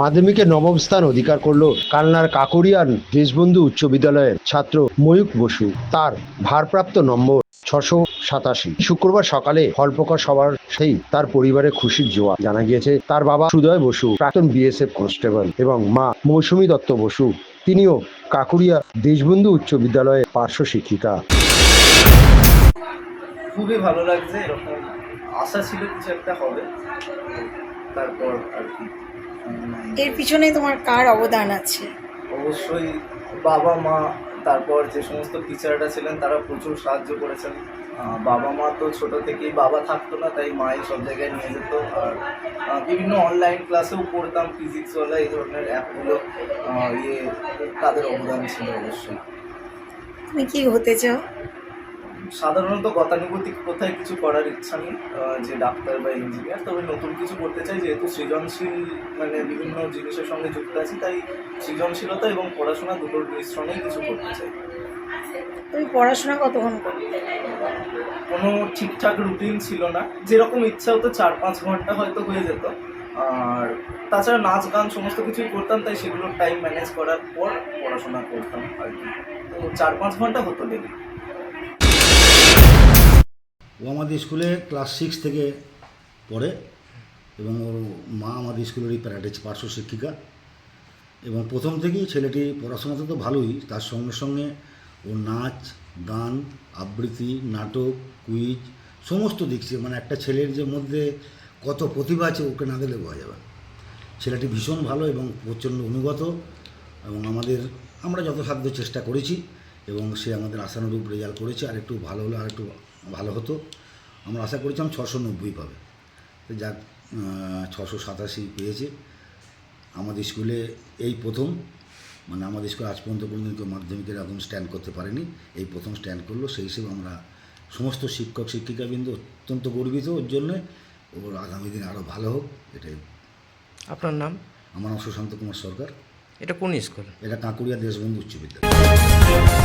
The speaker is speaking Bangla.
মাধ্যমিকে নবম স্থান অধিকার করল কালনার কাকরিয়ান দেশবন্ধু উচ্চ বিদ্যালয়ের ছাত্র ময়ূক বসু। তার ভারপ্রাপ্ত নম্বর ছশো সাতাশি। শুক্রবার সকালে ফল প্রকাশ হওয়ার সেই তার পরিবারে খুশির জোয়া জানা গিয়েছে। তার বাবা সুদয় বসু, প্রাক্তন বিএসএফ কনস্টেবল এবং মা মৌসুমী দত্ত বসু, তিনিও কাকুরিয়া দেশবন্ধু উচ্চ বিদ্যালয়ের পার্শ্ব শিক্ষিকা। খুবই ভালো লাগছে, এরকম আশা ছিল কিছু একটা হবে। তারপর আর কি। এর পিছনে তোমার কার অবদান আছে? অবশ্যই বাবা মা তারপর যে সমস্ত টিচাররা ছিলেন তারা প্রচুর সাহায্য করেছেন। বাবা মা তো ছোট থেকেই বাবা থাকতো না তাই মাই সব জায়গায় নিয়ে যেত। আর বিভিন্ন অনলাইন ক্লাসেও পড়তাম ফিজিক্সওয়ালা এই ধরনের অ্যাপগুলো ইয়ে তাদের অবদান ছিল অবশ্যই। তুমি কি হতে চাও? সাধারণত গতানুগতিক কোথায় কিছু করার ইচ্ছা নেই যে ডাক্তার বা ইঞ্জিনিয়ার তবে নতুন কিছু করতে চাই যেহেতু সৃজনশীল মানে বিভিন্ন জিনিসের সঙ্গে যুক্ত আছি তাই সৃজনশীলতা এবং পড়াশোনা দুটোর মিশ্রণেই কিছু করতে চাই। তুমি পড়াশোনা কতক্ষণ কোনো ঠিকঠাক রুটিন ছিল না। যেরকম ইচ্ছা হতো চার পাঁচ ঘণ্টা হয়তো হয়ে যেত। আর তাছাড়া নাচ গান সমস্ত কিছুই করতাম তাই সেগুলোর টাইম ম্যানেজ করার পর পড়াশোনা করতাম আর কি। তো চার পাঁচ ঘণ্টা হতো ডেলি ও আমাদের স্কুলে ক্লাস সিক্স থেকে পড়ে এবং ওর মা আমাদের স্কুলেরই প্যারাডেজ পার্শ্ব শিক্ষিকা। এবং প্রথম থেকেই ছেলেটি পড়াশোনাতে তো ভালোই, তার সঙ্গে সঙ্গে ও নাচ, গান, আবৃত্তি, নাটক, কুইজ সমস্ত দিক মানে একটা ছেলের যে মধ্যে কত প্রতিভা আছে ওকে না দিলে বোঝা যাবে ছেলেটি ভীষণ ভালো এবং প্রচণ্ড অনুগত এবং আমাদের, আমরা যত সাধ্য চেষ্টা করেছি এবং সে আমাদের আশানুরূপ রেজাল্ট করেছে। আর একটু ভালো হলে আর একটু ভালো হতো। আমরা আশা করেছিলাম ছশো নব্বই পাবে। তো যাক ছশো সাতাশি পেয়েছে। আমাদের স্কুলে এই প্রথম মানে আমাদের স্কুলে আজ পর্যন্ত কেউ মাধ্যমিকের এরকম স্ট্যান্ড করতে পারেনি। এই প্রথম স্ট্যান্ড করল সেই হিসেবে আমরা সমস্ত শিক্ষক শিক্ষিকাবৃন্দ অত্যন্ত গর্বিত। ওর জন্যে ওর আগামী দিন আরও ভালো হোক এটাই। আপনার নাম? আমার নাম সুশান্ত কুমার সরকার। এটা কোন স্কুল? এটা কাঁকুড়িয়া দেশবন্ধু উচ্চ বিদ্যালয়।